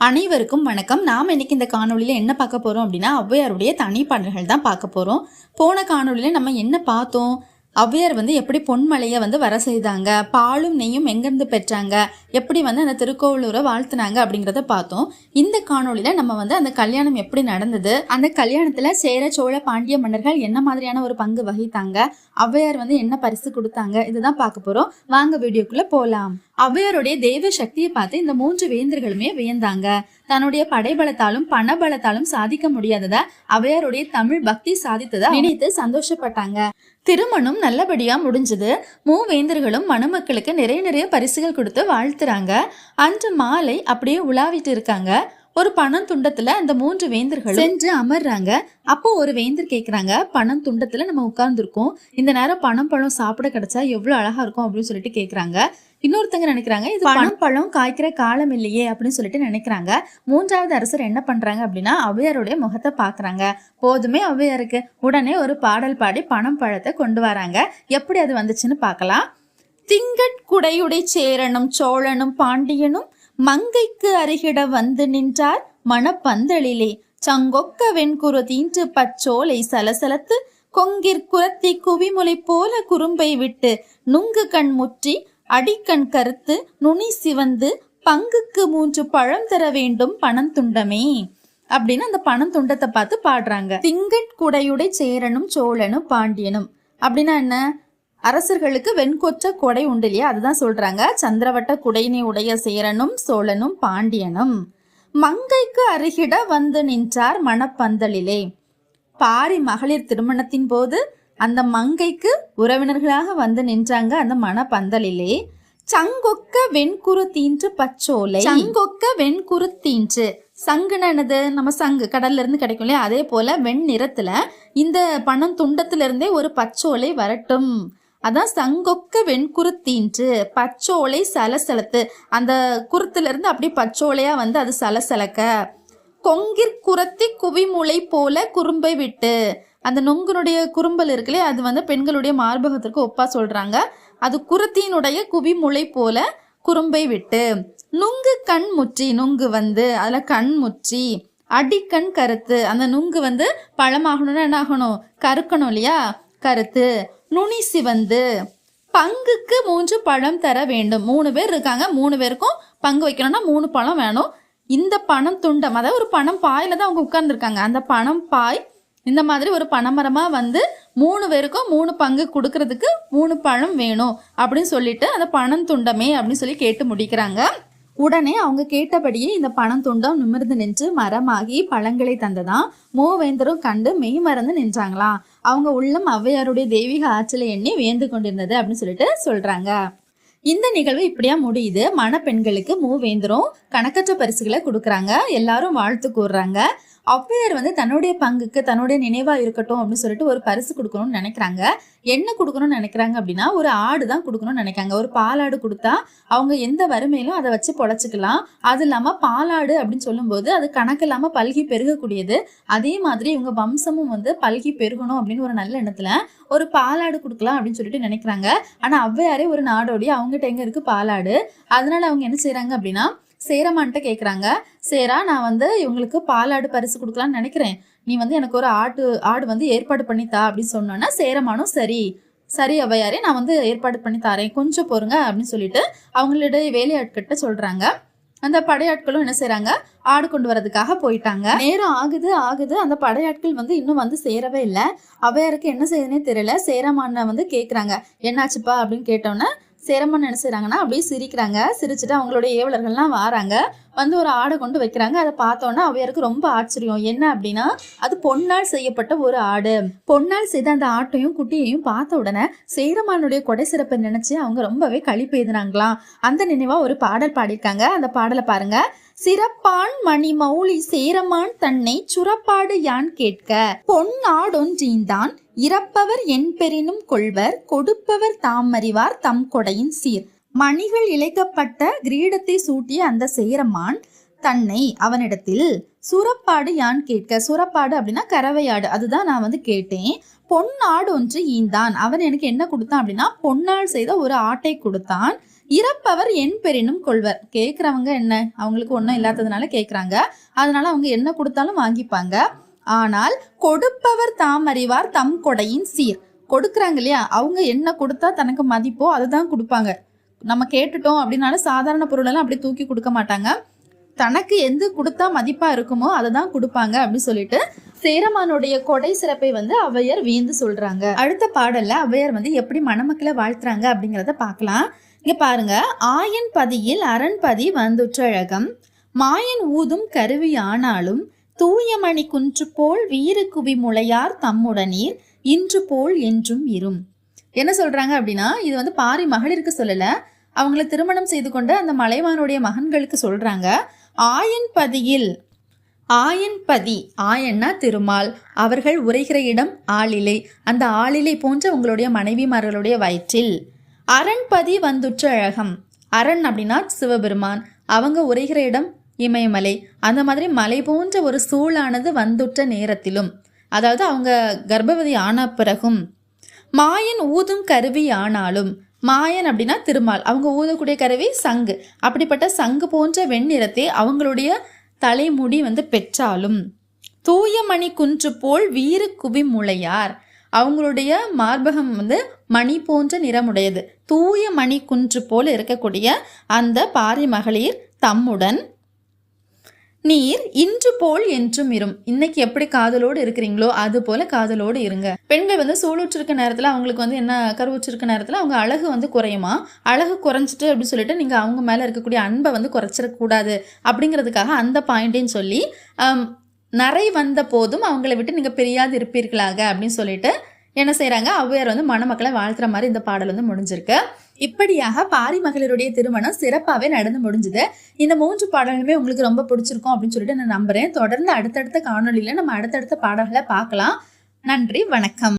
அனைவருக்கும் வணக்கம். நாம் இன்னைக்கு இந்த காணொளியில் என்ன பார்க்க போகிறோம் அப்படின்னா ஔவையாருடைய தனிப்பாடல்கள் தான் பார்க்க போகிறோம் போன காணொளியில் நம்ம என்ன பார்த்தோம்? ஔவையார் வந்து எப்படி பொன்மலையை வந்து வர செய்தாங்க? பாலும் நெய்யும் எங்கேருந்து பெற்றாங்க? எப்படி வந்து அந்த திருக்கோவிலூரை வாழ்த்துனாங்க அப்படிங்கிறத பார்த்தோம். இந்த காணொலியில் நம்ம வந்து அந்த கல்யாணம் எப்படி நடந்தது? அந்த கல்யாணத்தில் சேர சோழ பாண்டிய மன்னர்கள் என்ன மாதிரியான ஒரு பங்கு வகித்தாங்க? ஔவையார் வந்து என்ன பரிசு கொடுத்தாங்க? இதுதான் பார்க்க போகிறோம் வாங்க வீடியோக்குள்ளே போகலாம் ஔவையாருடைய தெய்வ சக்தியை பார்த்து இந்த மூன்று வேந்தர்களுமே வியந்தாங்க. தன்னுடைய படைபலத்தாலும் பணபலத்தாலும் சாதிக்க முடியாததை ஔவையாருடைய தமிழ் பக்தி சாதித்ததை நினைத்து சந்தோஷப்பட்டாங்க. திருமணம் நல்லபடியா முடிஞ்சது. மூவேந்தர்களும் மணமக்களுக்கு நிறைய நிறைய பரிசுகள் கொடுத்து வாழ்த்துறாங்க. அன்று மாலை அப்படியே உலாவிட்டு இருக்காங்க. ஒரு பணம் துண்டத்துல அந்த மூன்று வேந்தர்கள் சென்று அமர்றாங்க. அப்போ ஒரு வேந்தர் கேக்குறாங்க பணம் துண்டத்துல நம்ம உட்கார்ந்துருக்கோம். இந்த நேரம் பணம் பழம் சாப்பிட கிடைச்சா எவ்வளவு அழகா இருக்கும் அப்படின்னு சொல்லிட்டு கேக்குறாங்க. இன்னொருத்தங்க நினைக்கிறாங்க இது பணம். பழம் காய்க்கிற காலம் இல்லையே அப்படின்னு சொல்லிட்டு நினைக்கிறாங்க. மூன்றாவது அரசர் என்ன பண்றாங்க அப்படின்னா அவ்வையாருடைய முகத்தை பாக்குறாங்க போதுமே அவ்வையாருக்கு உடனே ஒரு பாடல் பாடி பணம் பழத்தை கொண்டு வராங்க. எப்படி அது வந்துச்சுன்னு பார்க்கலாம். திங்கட்குடையுடை சேரனும் சோழனும் பாண்டியனும் மங்கைக்கு அருகிட வந்து நின்றார் மணப்பந்தளிலே சங்கொக்க வெண்குரு தீன்று பச்சோலை சலசலத்து கொங்கிற் குரத்தி குவிமுலை போல குறும்பை விட்டு நுங்கு கண் முற்றி அடிக்கண் கருத்து நுனி சிவந்து பங்குக்கு மூன்று பழம் தர வேண்டும் பணம் துண்டமே. அப்படின்னு அந்த பணம் துண்டத்தை பார்த்து பாடுறாங்க. திங்கட்குடையுடைய சேரனும் சோழனும் பாண்டியனும். அப்படின்னா என்ன? அரசர்களுக்கு வெண்கொற்ற கொடை உண்டு இல்லையா? அதுதான் சொல்றாங்க. சந்திரவட்ட குடையினை உடைய சேரனும் சோழனும் பாண்டியனும். மங்கைக்கு அருகிட வந்து நின்றார் மணப்பந்தலிலே. பாரி மகளிர் திருமணத்தின் போது அந்த மங்கைக்கு உறவினர்களாக வந்து நின்றாங்க அந்த மணப்பந்தலிலே. சங்கொக்க வெண்குரு தீன்று பச்சோலை. சங்கொக்க வெண்குரு தீன்று. சங்குன்னு என்னது? நம்ம சங்கு கடல்ல இருந்து கிடைக்கும் இல்லையா? அதே போல வெண் நிறத்துல இந்த பணம் துண்டத்துல இருந்தே ஒரு பச்சோலை வரட்டும். அதான் சங்கொக்க வெண்குருத்தீன்று பச்சோலை சலசலத்து. அந்த குருத்துல இருந்து அப்படியே பச்சோலையா வந்து அது சலசலக்க. கொங்கிற் குரத்தி குவிமுளை போல குறும்பை விட்டு. அந்த நொங்குனுடைய குறும்பல் இருக்குல்லே அது வந்து பெண்களுடைய மார்பகத்திற்கு ஒப்பா சொல்றாங்க. அது குருத்தியினுடைய குவி முளை போல குறும்பை விட்டு நுங்கு கண் முற்றி நுங்கு வந்து அதுல கண் முற்றி அடிக்கண் கருத்து அந்த நுங்கு வந்து பழமாகணும்னா என்ன ஆகணும்? கருக்கணும் இல்லையா? கருத்து. நுனி சிவந்து பங்குக்கு மூன்று பழம் தர வேண்டும். மூணு பேர் இருக்காங்க மூணு பேருக்கும் பங்கு வைக்கணும்னா மூணு பழம் வேணும். இந்த பணம் துண்டம் அதாவது ஒரு பணம் பாயில தான் அவங்க உட்கார்ந்துருக்காங்க. அந்த பணம் பாய் இந்த மாதிரி ஒரு பனைமரமாக வந்து மூணு பேருக்கும் மூணு பங்கு கொடுக்கறதுக்கு மூணு பழம் வேணும் அப்படின்னு சொல்லிட்டு அந்த பணம் துண்டமே அப்படின்னு சொல்லி கேட்டு முடிக்கிறாங்க. உடனே அவங்க கேட்டபடியே இந்த பணம் துண்டம் நிமிர்ந்து நின்று மரமாகி பழங்களை தந்ததான் மூவேந்தரும் கண்டு மெய் மறந்து நின்றாங்களாம். அவங்க உள்ளம் ஔவையாருடைய தெய்வீக ஆற்றலை எண்ணி வேந்து கொண்டிருந்தது அப்படின்னு சொல்லிட்டு சொல்றாங்க. இந்த நிகழ்வு இப்படியா முடியுது? மணப்பெண்களுக்கு மூவேந்தரும் கணக்கற்ற பரிசுகளை கொடுக்குறாங்க. எல்லாரும் வாழ்த்து கூறுறாங்க. ஔவையார் வந்து தன்னுடைய பங்குக்கு தன்னுடைய நினைவா இருக்கட்டும் அப்படின்னு சொல்லிட்டு ஒரு பரிசு கொடுக்கணும்னு நினைக்கிறாங்க. என்ன கொடுக்கணும்னு நினைக்கிறாங்க அப்படின்னா ஒரு ஆடு தான் கொடுக்கணும்னு நினைக்காங்க ஒரு பாலாடு கொடுத்தா அவங்க எந்த வறுமையிலும் அதை வச்சு பொழைச்சிக்கலாம். அது இல்லாம பாலாடு அப்படின்னு சொல்லும்போது அது கணக்கு இல்லாம பல்கி பெருகக்கூடியது. அதே மாதிரி இவங்க வம்சமும் வந்து பல்கி பெருகணும் அப்படின்னு ஒரு நல்ல எண்ணத்துல ஒரு பாலாடு கொடுக்கலாம் அப்படின்னு சொல்லிட்டு நினைக்கிறாங்க. ஆனா ஔவையாரே ஒரு நாடோடி. அவங்ககிட்ட எங்க இருக்கு பாலாடு? அதனால அவங்க என்ன செய்கிறாங்க அப்படின்னா சேரமான்ட்ட கேட்குறாங்க சேரா நான் வந்து இவங்களுக்கு பாலாடு பரிசு கொடுக்கலான்னு நினைக்கிறேன். நீ வந்து எனக்கு ஒரு ஆட்டு ஆடு வந்து ஏற்பாடு பண்ணித்தா அப்படின்னு சொன்னோன்னா சேரமானும் சரி. சரி அவையாரே நான் வந்து ஏற்பாடு பண்ணி தரேன். கொஞ்சம் பொறுங்க அப்படின்னு சொல்லிட்டு அவங்களுடைய வேலையாட்கிட்ட சொல்கிறாங்க அந்த படையாட்களும் என்ன செய்கிறாங்க ஆடு கொண்டு வரதுக்காக போயிட்டாங்க. நேரம் ஆகுது ஆகுது. அந்த படையாட்கள் வந்து இன்னும் வந்து சேரவே இல்லை. அவையாருக்கு என்ன செய்யுதுன்னே தெரியல. சேரமான வந்து கேட்குறாங்க என்னாச்சுப்பா? அப்படின்னு கேட்டோன்னே சேரம்மன் என்ன அப்படியே சிரிக்கிறாங்க. சிரிச்சுட்டு அவங்களுடைய ஏவலர்கள்லாம் வராங்க. வந்து ஒரு ஆடை கொண்டு வைக்கிறாங்க. அதை பார்த்தோன்னா அவையாருக்கு ரொம்ப ஆச்சரியம். என்ன அப்படின்னா அது பொன்னால் செய்யப்பட்ட ஒரு ஆடு. பொன்னால் செய்த அந்த ஆட்டையும் குட்டியையும் பார்த்த உடனே சேரமானுடைய கொடை சிறப்பை நினைச்சு அவங்க ரொம்பவே கழிப்பு எழுதினாங்களாம் அந்த நினைவா ஒரு பாடல் பாடியிருக்காங்க. அந்த பாடலை பாருங்க. சிறப்பான் மணி மௌலி சேரமான் தன்னை சுரப்பாடு யான் கேட்க? பொன்னாடொன்றீந்தான் இறப்பவர் என் பெரினும் கொள்வர் கொடுப்பவர் தாம் அறிவார் தம் கொடையின் சீர். மணிகள் இழைக்கப்பட்ட கிரீடத்தை சூட்டிய அந்த சேரமான் தன்னை அவனிடத்தில் சுரப்பாடு யான் கேட்க? சுரப்பாடு அப்படின்னா கறவையாடு. அதுதான் நான் வந்து கேட்டேன். பொன்னாடு ஒன்று ஈந்தான். அவன் எனக்கு என்ன கொடுத்தான் அப்படின்னா பொன்னால் செய்த ஒரு ஆட்டை கொடுத்தான். இறப்பவர் என் பெரினும் கொள்வர். கேட்குறவங்க என்ன? அவங்களுக்கு ஒன்றும் இல்லாததுனால கேட்குறாங்க. அதனால அவங்க என்ன கொடுத்தாலும் வாங்கிப்பாங்க. ஆனால் கொடுப்பவர் தாம் அறிவார் தம் கொடையின் சீர். கொடுக்குறாங்க இல்லையா? அவங்க என்ன கொடுத்தா தனக்கு மதிப்போ அதுதான் கொடுப்பாங்க. நம்ம கேட்டுட்டோம் அப்படின்னாலும் சாதாரண பொருளெல்லாம் அப்படி தூக்கி கொடுக்க மாட்டாங்க. தனக்கு எந்த கொடுத்தா மதிப்பாக இருக்குமோ அதை தான் கொடுப்பாங்க அப்படின்னு சொல்லிட்டு சேரமானுடைய கொடை சிறப்பை வந்து அவையர் வியந்து சொல்றாங்க. அடுத்த பாடல்ல அவையர் வந்து எப்படி மணமக்களை வாழ்த்துறாங்க அப்படிங்கிறத பார்க்கலாம். இங்க பாருங்க. ஆயன் பதியில் அரண்பதி வந்துற்றழகம். மாயன் ஊதும் கருவி ஆனாலும் தூயமணி குன்று போல் வீறு குவி முளையார் தம்முடனீர். இன்று போல் என்றும் இரும். என்ன சொல்றாங்க அப்படின்னா இது வந்து பாரி மகளிருக்கு சொல்லல. அவங்கள திருமணம் செய்து கொண்ட அந்த மலைவானுடைய மகன்களுக்கு சொல்றாங்க ஆயன் பதியில் ஆயன்பதி ஆயன்னா திருமால். அவர்கள் உரைகிற இடம் ஆளிலை. அந்த ஆளிலை போன்ற உங்களுடைய மனைவிமார்களுடைய வயிற்றில். அரண்பதி வந்துற்ற அழகம். அரண் அப்படின்னா சிவபெருமான். அவங்க உரைகிற இடம் இமயமலை. அந்த மாதிரி மலை போன்ற ஒரு சூழானது வந்துற்ற நேரத்திலும். அதாவது அவங்க கர்ப்பவதி ஆன பிறகும் மாயன் ஊதும் கருவி ஆனாலும் மாயன் அப்படின்னா திருமால். அவங்க ஊதக்கூடிய கருவி சங்கு. அப்படிப்பட்ட சங்கு போன்ற வெண்ணிறத்தை அவங்களுடைய தலைமுடி வந்து பெற்றாலும் தூயமணி குன்று போல் வீர குவி முளையார். அவங்களுடைய மார்பகம் வந்து மணி போன்ற நிறமுடையது. தூய மணி குன்று போல் இருக்கக்கூடிய அந்த பாரி மகளிர் தம்முடன் நீர் இன்று போல் என்றும் இரும். இன்னைக்கு எப்படி காதலோடு இருக்கிறீங்களோ அது போல காதலோடு இருங்க. பெண்கள் வந்து சூளுற்றிருக்க நேரத்தில் அவங்களுக்கு வந்து என்ன கருவுற்றிருக்க நேரத்தில் அவங்க அழகு வந்து குறையுமா? அழகு குறைஞ்சிட்டு அப்படின்னு சொல்லிட்டு நீங்கள் அவங்க மேலே இருக்கக்கூடிய அன்பை வந்து குறைச்சிடக்கூடாது அப்படிங்கிறதுக்காக அந்த பாயிண்ட்டையும் சொல்லி நிறை நரை வந்த போதும் அவங்கள விட்டு நீங்கள் பிரியாது இருப்பீர்களாக அப்படின்னு சொல்லிட்டு என்ன செய்கிறாங்க ஔவையார் வந்து மணமக்களை வாழ்த்துற மாதிரி இந்த பாடல் வந்து முடிஞ்சிருக்கு. இப்படியாக பாரி மகளிருடைய திருமணம் சிறப்பாகவே நடந்து முடிஞ்சுது. இந்த மூன்று பாடல்களுமே உங்களுக்கு ரொம்ப பிடிச்சிருக்கும் அப்படின்னு சொல்லிட்டு நான் நம்புறேன். தொடர்ந்து அடுத்தடுத்த காணொலியில் நம்ம அடுத்தடுத்த பாடல்களை பார்க்கலாம். நன்றி வணக்கம்.